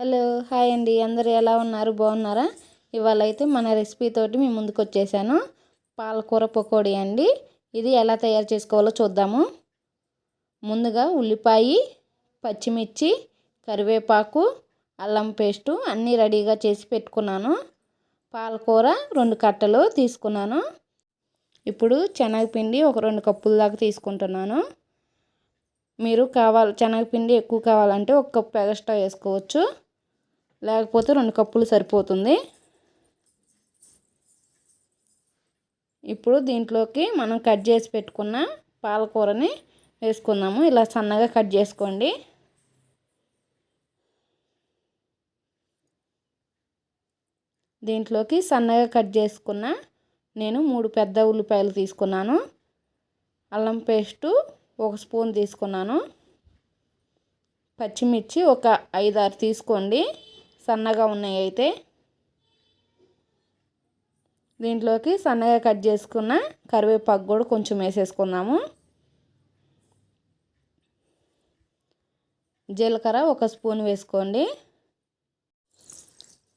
Hello hi అండి. అందరు ఎలా ఉన్నారు? బాగున్నారా? ఇవాళ అయితే మన రెసిపీ తోటి మీ ముందుకు వచ్చేసాను పాలకూర పకోడీ అండి. ఇది ఎలా తయారు చేసుకోవాలో చూద్దాము. ముందుగా ఉల్లిపాయ పచ్చిమిర్చి కరివేపాకు అల్లం పేస్టు అన్నీ రెడీగా చేసి పెట్టుకున్నాను. పాలకూర రెండు కట్టలు తీసుకున్నాను. ఇప్పుడు శనగపిండి ఒక రెండు కప్పుల దాకా తీసుకుంటున్నాను. మీరు కావాలి శనగపిండి ఎక్కువ కావాలంటే ఒక కప్పు ఎక్స్ట్రా వేసుకోవచ్చు. లేకపోతే రెండు కప్పులు సరిపోతుంది. ఇప్పుడు దీంట్లోకి మనం కట్ చేసి పెట్టుకున్న పాలకూరని వేసుకుందాము. ఇలా సన్నగా కట్ చేసుకోండి. దీంట్లోకి సన్నగా కట్ చేసుకున్న నేను మూడు పెద్ద ఉల్లిపాయలు తీసుకున్నాను. అల్లం పేస్టు ఒక స్పూన్ తీసుకున్నాను. పచ్చిమిర్చి ఒక ఐదారు తీసుకోండి. సన్నగా ఉన్నాయి అయితే. దీంట్లోకి సన్నగా కట్ చేసుకున్న కరివేపాకు కూడా కొంచెం వేసేసుకుందాము. జీలకర్ర ఒక స్పూన్ వేసుకోండి.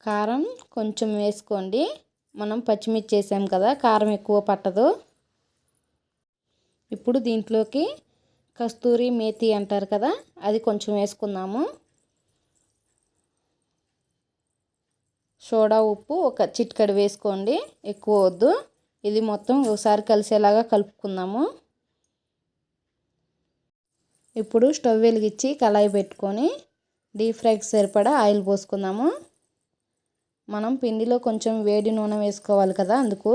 కారం కొంచెం వేసుకోండి. మనం పచ్చిమిర్చి వేసాం కదా కారం ఎక్కువ పట్టదు. ఇప్పుడు దీంట్లోకి కస్తూరి మేతి అంటారు కదా అది కొంచెం వేసుకుందాము. సోడా ఉప్పు ఒక చిట్కడి వేసుకోండి. ఎక్కువ వద్దు. ఇది మొత్తం ఒకసారి కలిసేలాగా కలుపుకుందాము. ఇప్పుడు స్టవ్ వెలిగించి కళాయి పెట్టుకొని డీప్ ఫ్రైకి సరిపడా ఆయిల్ పోసుకుందాము. మనం పిండిలో కొంచెం వేడి నూనె వేసుకోవాలి కదా అందుకు.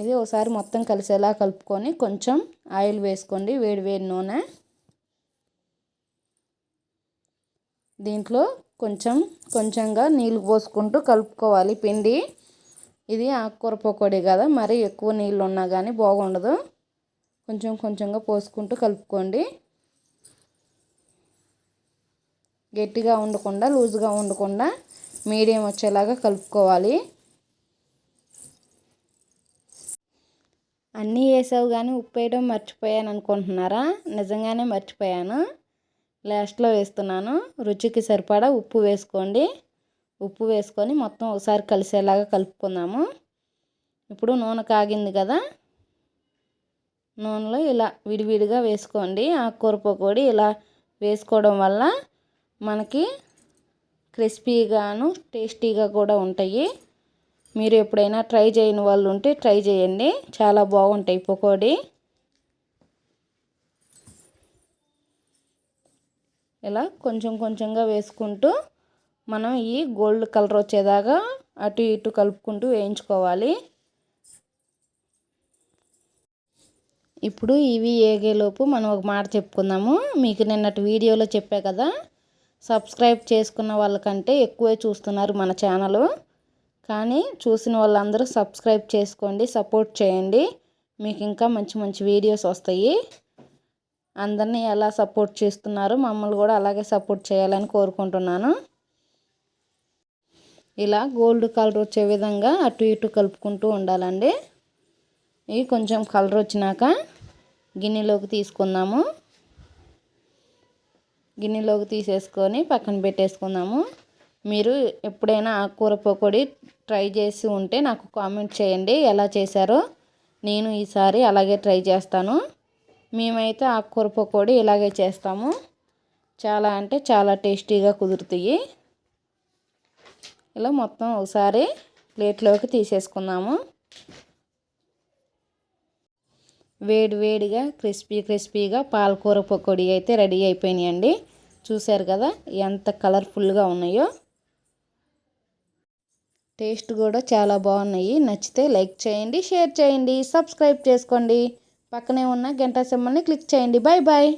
ఇది ఒకసారి మొత్తం కలిసేలా కలుపుకొని కొంచెం ఆయిల్ వేసుకోండి వేడి వేడి నూనె. దీంట్లో కొంచెం కొంచెంగా నీళ్ళు పోసుకుంటూ కలుపుకోవాలి పిండి. ఇది ఆకుకూర పకోడీ కదా మరి ఎక్కువ నీళ్ళు ఉన్నా కానీ బాగుండదు. కొంచెం కొంచెంగా పోసుకుంటూ కలుపుకోండి. గట్టిగా ఉండకుండా లూజ్గా ఉండకుండా మీడియం వచ్చేలాగా కలుపుకోవాలి. అన్నీ వేసావు కానీ ఉప్పు వేయడం మర్చిపోయాను అనుకుంటున్నారా? నిజంగానే మర్చిపోయాను. లాస్ట్లో వేస్తున్నాను. రుచికి సరిపడా ఉప్పు వేసుకోండి. ఉప్పు వేసుకొని మొత్తం ఒకసారి కలిసేలాగా కలుపుకుందాము. ఇప్పుడు నూనె కాగింది కదా? నూనెలో ఇలా విడివిడిగా వేసుకోండి. ఆకుకూర పకోడీ ఇలా వేసుకోవడం వల్ల మనకి క్రిస్పీగాను టేస్టీగా కూడా ఉంటాయి. మీరు ఎప్పుడైనా ట్రై చేయని వాళ్ళు ఉంటే ట్రై చేయండి. చాలా బాగుంటాయి పకోడీ. ఇలా కొంచెం కొంచెంగా వేసుకుంటూ మనం ఈ గోల్డ్ కలర్ వచ్చేదాకా అటు ఇటు కలుపుకుంటూ వేయించుకోవాలి. ఇప్పుడు ఇవి ఏగేలోపు మనం ఒక మాట చెప్పుకుందాము. మీకు నిన్నటి వీడియోలో చెప్పా కదా సబ్స్క్రైబ్ చేసుకున్న వాళ్ళకంటే ఎక్కువే చూస్తున్నారు మన ఛానల్. కానీ చూసిన వాళ్ళందరూ సబ్స్క్రైబ్ చేసుకోండి సపోర్ట్ చేయండి. మీకు ఇంకా మంచి మంచి వీడియోస్ వస్తాయి. అందరినీ ఎలా సపోర్ట్ చేస్తున్నారు మమ్మల్ని కూడా అలాగే సపోర్ట్ చేయాలని కోరుకుంటున్నాను. ఇలా గోల్డ్ కలర్ వచ్చే విధంగా అటు ఇటు కలుపుకుంటూ ఉండాలండి. ఇవి కొంచెం కలర్ వచ్చినాక గిన్నెలోకి తీసుకుందాము. గిన్నెలోకి తీసేసుకొని పక్కన పెట్టేసుకుందాము. మీరు ఎప్పుడైనా ఆకుకూర పకోడీ ట్రై చేసి ఉంటే నాకు కామెంట్ చేయండి ఎలా చేశారో. నేను ఈసారి అలాగే ట్రై చేస్తాను. మేమైతే ఆకుకూర పకోడీ ఇలాగే చేస్తాము. చాలా అంటే చాలా టేస్టీగా కుదురుతాయి. ఇలా మొత్తం ఒకసారి ప్లేట్లోకి తీసేసుకుందాము వేడి వేడిగా క్రిస్పీ క్రిస్పీగా పాలకూర పకోడీ అయితే రెడీ అయిపోయినాయండి. చూశారు కదా ఎంత కలర్ఫుల్గా ఉన్నాయో. టేస్ట్ కూడా చాలా బాగున్నాయి. నచ్చితే లైక్ చేయండి షేర్ చేయండి సబ్స్క్రైబ్ చేసుకోండి. పక్కనే ఉన్న గంట సింబల్ని క్లిక్ చేయండి. Bye bye